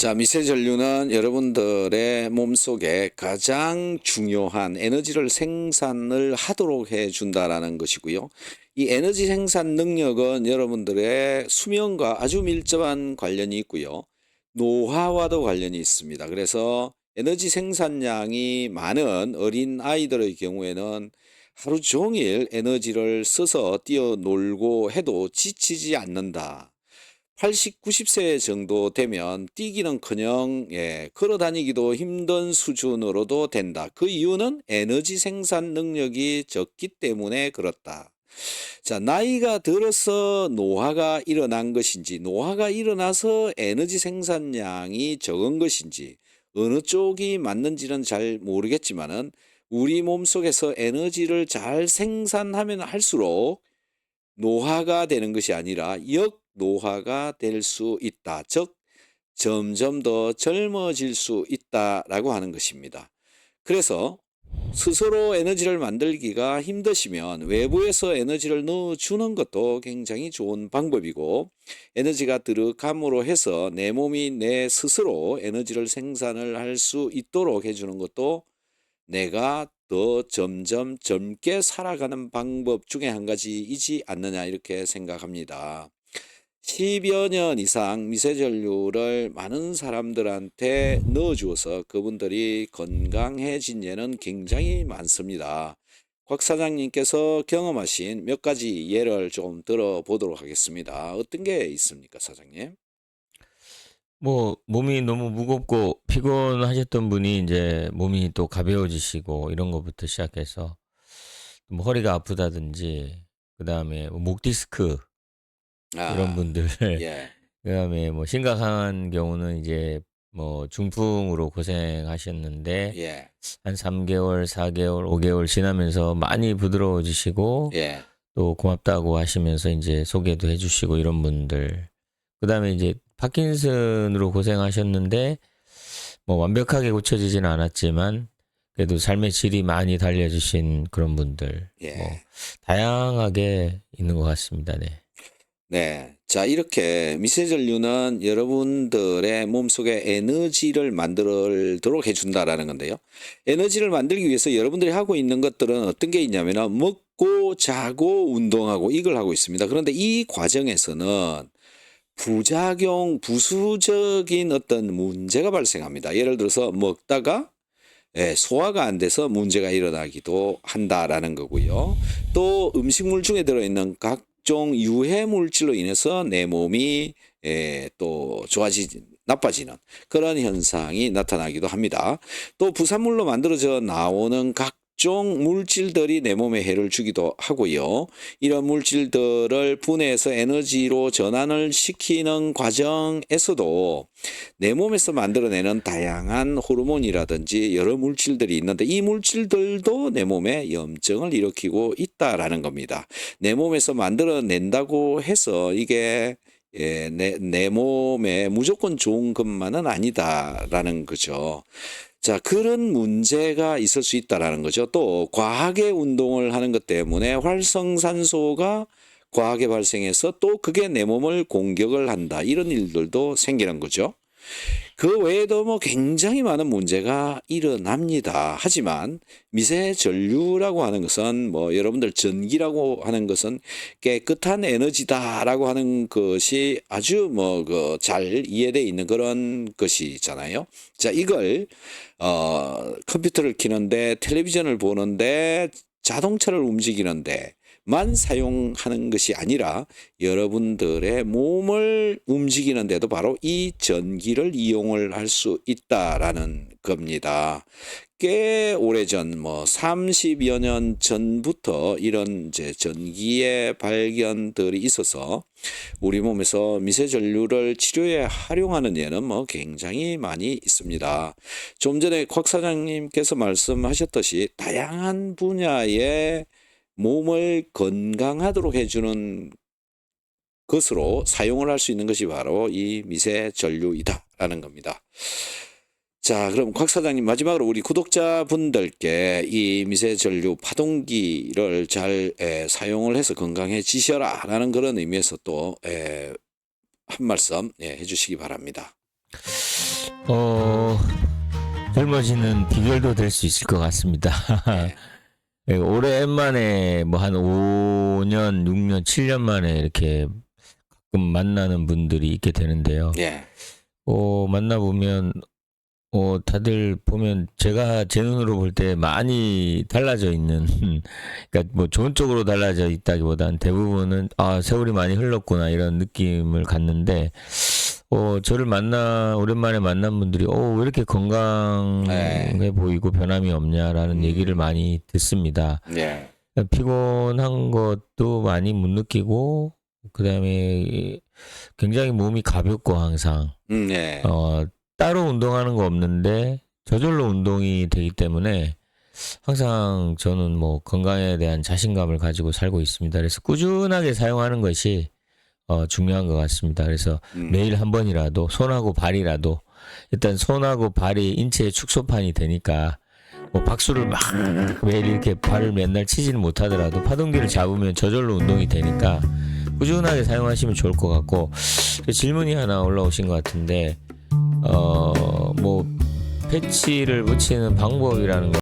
자, 미세 전류는 여러분들의 몸속에 가장 중요한 에너지를 생산을 하도록 해 준다라는 것이고요. 이 에너지 생산 능력은 여러분들의 수명과 아주 밀접한 관련이 있고요. 노화와도 관련이 있습니다. 그래서 에너지 생산량이 많은 어린 아이들의 경우에는 하루 종일 에너지를 써서 뛰어놀고 해도 지치지 않는다. 80, 90세 정도 되면 뛰기는커녕 예, 걸어 다니기도 힘든 수준으로도 된다. 그 이유는 에너지 생산 능력이 적기 때문에 그렇다. 자, 나이가 들어서 노화가 일어난 것인지, 노화가 일어나서 에너지 생산량이 적은 것인지, 어느 쪽이 맞는지는 잘 모르겠지만은 우리 몸 속에서 에너지를 잘 생산하면 할수록 노화가 되는 것이 아니라 역 노화가 될 수 있다. 즉, 점점 더 젊어질 수 있다라고 하는 것입니다. 그래서 스스로 에너지를 만들기가 힘드시면 외부에서 에너지를 넣어주는 것도 굉장히 좋은 방법이고 에너지가 들어감으로 해서 내 몸이 내 스스로 에너지를 생산을 할 수 있도록 해주는 것도 내가 더 점점 젊게 살아가는 방법 중에 한 가지이지 않느냐 이렇게 생각합니다. 10여 년 이상 미세전류를 많은 사람들한테 넣어주어서 그분들이 건강해진 예는 굉장히 많습니다. 곽 사장님께서 경험하신 몇 가지 예를 좀 들어보도록 하겠습니다. 어떤 게 있습니까, 사장님? 뭐 몸이 너무 무겁고 피곤하셨던 분이 이제 몸이 또 가벼워지시고 이런 것부터 시작해서 뭐 허리가 아프다든지 그다음에 뭐목 디스크 이런 아, 분들 예, 그다음에 뭐 심각한 경우는 이제 뭐 중풍으로 고생하셨는데 예, 한 3개월, 4개월, 5개월 지나면서 많이 부드러워지시고 예, 또 고맙다고 하시면서 이제 소개도 해주시고 이런 분들. 그다음에 이제 파킨슨으로 고생하셨는데 뭐 완벽하게 고쳐지진 않았지만 그래도 삶의 질이 많이 달려주신 그런 분들. 예. 뭐 다양하게 있는 것 같습니다. 네. 네. 자, 이렇게 미세전류는 여러분들의 몸속에 에너지를 만들도록 해준다라는 건데요. 에너지를 만들기 위해서 여러분들이 하고 있는 것들은 어떤 게 있냐면은 먹고 자고 운동하고 이걸 하고 있습니다. 그런데 이 과정에서는 부작용, 부수적인 어떤 문제가 발생합니다. 예를 들어서 먹다가 예, 소화가 안 돼서 문제가 일어나기도 한다라는 거고요. 또 음식물 중에 들어있는 각 종 유해 물질로 인해서 내 몸이 예, 또 좋아지지 나빠지는 그런 현상이 나타나기도 합니다. 또 부산물로 만들어져 나오는 각 종 물질들이 내 몸에 해를 주기도 하고요. 이런 물질들을 분해해서 에너지로 전환을 시키는 과정에서도 내 몸에서 만들어내는 다양한 호르몬이라든지 여러 물질들이 있는데 이 물질들도 내 몸에 염증을 일으키고 있다라는 겁니다. 내 몸에서 만들어낸다고 해서 이게 예, 내, 내 몸에 무조건 좋은 것만은 아니다라는 거죠. 자, 그런 문제가 있을 수 있다라는 거죠. 또 과하게 운동을 하는 것 때문에 활성산소가 과하게 발생해서 또 그게 내 몸을 공격을 한다. 이런 일들도 생기는 거죠. 그 외에도 뭐 굉장히 많은 문제가 일어납니다. 하지만 미세 전류라고 하는 것은 뭐 여러분들 전기라고 하는 것은 깨끗한 에너지다라고 하는 것이 아주 뭐 그 잘 이해돼 있는 그런 것이잖아요. 자, 이걸 어 컴퓨터를 키는데 텔레비전을 보는데 자동차를 움직이는데 만 사용하는 것이 아니라 여러분들의 몸을 움직이는 데도 바로 이 전기를 이용을 할 수 있다라는 겁니다. 꽤 오래전 뭐 30여 년 전부터 이런 이제 전기의 발견들이 있어서 우리 몸에서 미세 전류를 치료에 활용하는 예는 뭐 굉장히 많이 있습니다. 좀 전에 곽 사장님께서 말씀하셨듯이 다양한 분야의 몸을 건강하도록 해주는 것으로 사용을 할 수 있는 것이 바로 이 미세 전류이다라는 겁니다. 자, 그럼 곽 사장님 마지막으로 우리 구독자분들께 이 미세 전류 파동기를 잘 에, 사용을 해서 건강해지셔라라는 그런 의미에서 또 에, 한 말씀 예, 해주시기 바랍니다. 어 젊어지는 비결도 될 수 있을 것 같습니다. 네. 예, 오랜만에 뭐 한 5년, 6년, 7년 만에 이렇게 가끔 만나는 분들이 있게 되는데요. 예. 어, 만나보면, 어, 다들 보면 제가 제 눈으로 볼 때 많이 달라져 있는, 그러니까 뭐 좋은 쪽으로 달라져 있다기보단 대부분은 아, 세월이 많이 흘렀구나 이런 느낌을 갖는데, 어, 저를 만나, 오랜만에 만난 분들이, 어, 왜 이렇게 건강해 네. 보이고 변함이 없냐라는 음. 얘기를 많이 듣습니다. 예. 피곤한 것도 많이 못 느끼고, 그 다음에 굉장히 몸이 가볍고 항상, 음, 예. 어, 따로 운동하는 거 없는데 저절로 운동이 되기 때문에 항상 저는 뭐 건강에 대한 자신감을 가지고 살고 있습니다. 그래서 꾸준하게 사용하는 것이 어, 중요한 것 같습니다. 그래서 음. 매일 한 번이라도 손하고 발이라도 일단 손하고 발이 인체의 축소판이 되니까 뭐 박수를 막 매일 이렇게 발을 맨날 치지는 못하더라도 파동기를 잡으면 저절로 운동이 되니까 꾸준하게 사용하시면 좋을 것 같고 그 질문이 하나 올라오신 것 같은데 어 뭐 패치를 붙이는 방법이라는 거